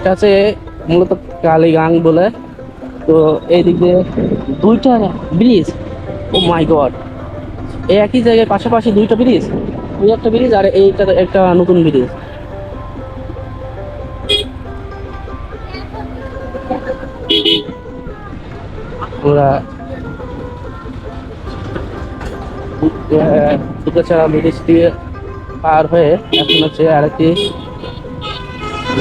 এটা হচ্ছে মূলত কালীগাং বলে। তো এই দিক দিয়ে দুইটা ব্রিজ। ও মাই গড এই একই জায়গায় পাশাপাশি দুইটা ব্রিজ। ওই একটা ব্রিজ আর এইটা একটা নতুন ব্রিজ। আমরা দুর্গাছড়া ব্রিজ দিয়ে পার হয়ে এখন হচ্ছে আরেকটি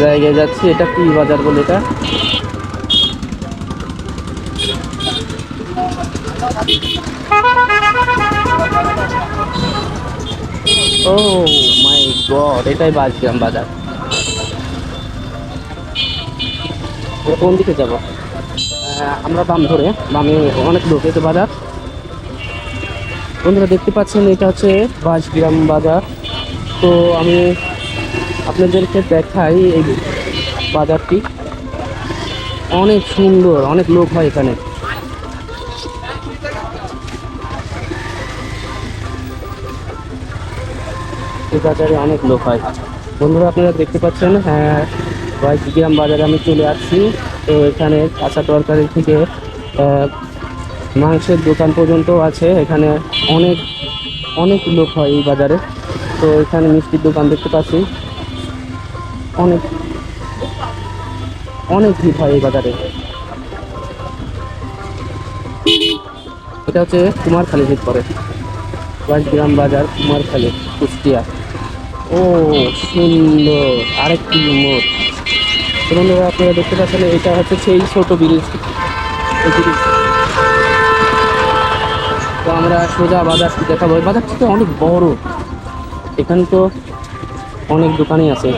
জায়গায় যাচ্ছি, এটা কি বাজার বলে এটা? ও মাই গড, এটাই বাজগ্রাম বাজার। কোন দিকে যাব? আমরা বাম ধরে, বামে অনেক লোক এতে বাজার। বন্ধুরা দেখতে পাচ্ছেন, এটা হচ্ছে বাসগ্রাম বাজার। তো আমি আপনাদেরকে দেখাই এই বাজারটি। অনেক সুন্দর, অনেক লোক হয় এখানে। এই বাজারে অনেক লোক হয়। বন্ধুরা, আপনারা দেখতে পাচ্ছেন? হ্যাঁ গ্রাম বাজারে আমি চলে আসছি। তো এখানে কাঁচা তরকারি থেকে মাংসের দোকান পর্যন্ত আছে। এখানে অনেক অনেক লোক হয় এই বাজারে। তো এখানে মিষ্টির দোকান দেখতে পাচ্ছি। অনেক অনেক ভিড় হয় এই বাজারে। এটা হচ্ছে কুমারখালী ভিড় পরে গ্রাম বাজার, কুমারখালী, কুষ্টিয়া। ও, সুন্দর। আরেকটি মোড়। বন্ধুরা, আপনারা দেখতে পাচ্ছেন, এটা হচ্ছে সেই ছোট ব্রিজ। তো আমরা সোজা বাজার দেখাবো। বাজারটা তো অনেক বড়। এখানে তো অনেক দোকানই আছে।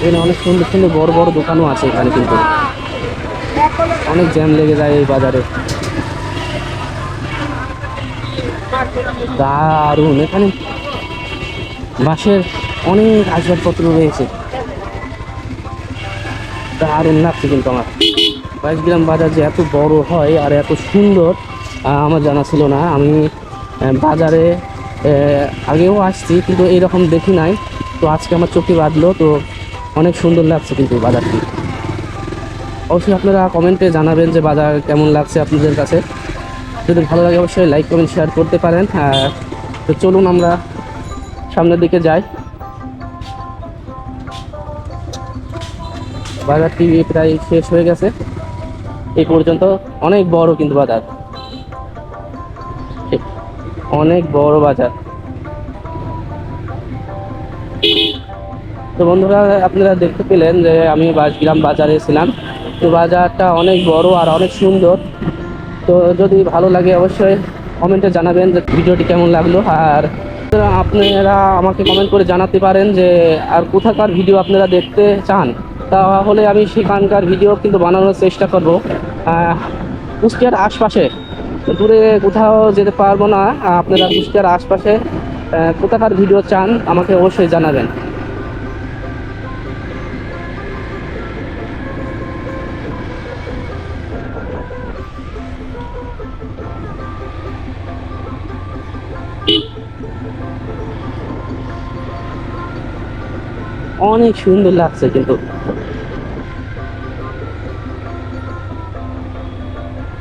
এখানে অনেক সুন্দর সুন্দর বড় বড় দোকানও আছে এখানে কিন্তু। অনেক জ্যাম লেগে যায় এই বাজারে। দারুণ, এখানে বাঁশের অনেক আসবাবপত্র রয়েছে। দারুণ লাগছে কিন্তু আমার। বাইশ গ্রাম বাজার যে এত বড় হয় আর এত সুন্দর আমার জানা ছিল না। আমি বাজারে আগেও আসছি কিন্তু এইরকম দেখি নাই। তো আজকে আমার চোখে বাঁধলো, তো অনেক সুন্দর লাগছে কিন্তু বাজারটি। অবশ্যই আপনারা কমেন্টে জানাবেন যে বাজার কেমন লাগছে আপনাদের কাছে। যদি ভালো লাগে অবশ্যই লাইক, কমেন্ট শেয়ার করতে পারেন। তো চলুন আমরা সামনের দিকে যাই। বাজারটি প্রায় শেষ হয়ে গেছে। এই পর্যন্ত অনেক বড় কিন্তু বাজার। অনেক বড় বাজার। তো বন্ধুরা, আপনারা দেখতে পেলেন যে আমি বাসগ্রাম বাজারে ছিলাম। তো বাজারটা অনেক বড় আর অনেক সুন্দর। তো যদি ভালো লাগে অবশ্যই কমেন্টে জানাবেন যে ভিডিওটি কেমন লাগল। আর আপনারা আমাকে কমেন্ট করে জানাতে পারেন যে আর কোথাকার ভিডিও আপনারা দেখতে চান। তাহলে আমি সেখানকার ভিডিও কিন্তু বানানোর চেষ্টা করব। কুষ্টিয়ার আশপাশে। দূরে কোথাও যেতে পারব না। আপনারা কুষ্টিয়ার আশপাশে কোথাকার ভিডিও চান আমাকে অবশ্যই জানাবেন। অনেক সুন্দর লাগছে কিন্তু।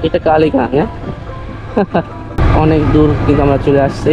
এটা কালীগাং হ্যাঁ? অনেক দূর কিন্তু আমরা চলে আসছি।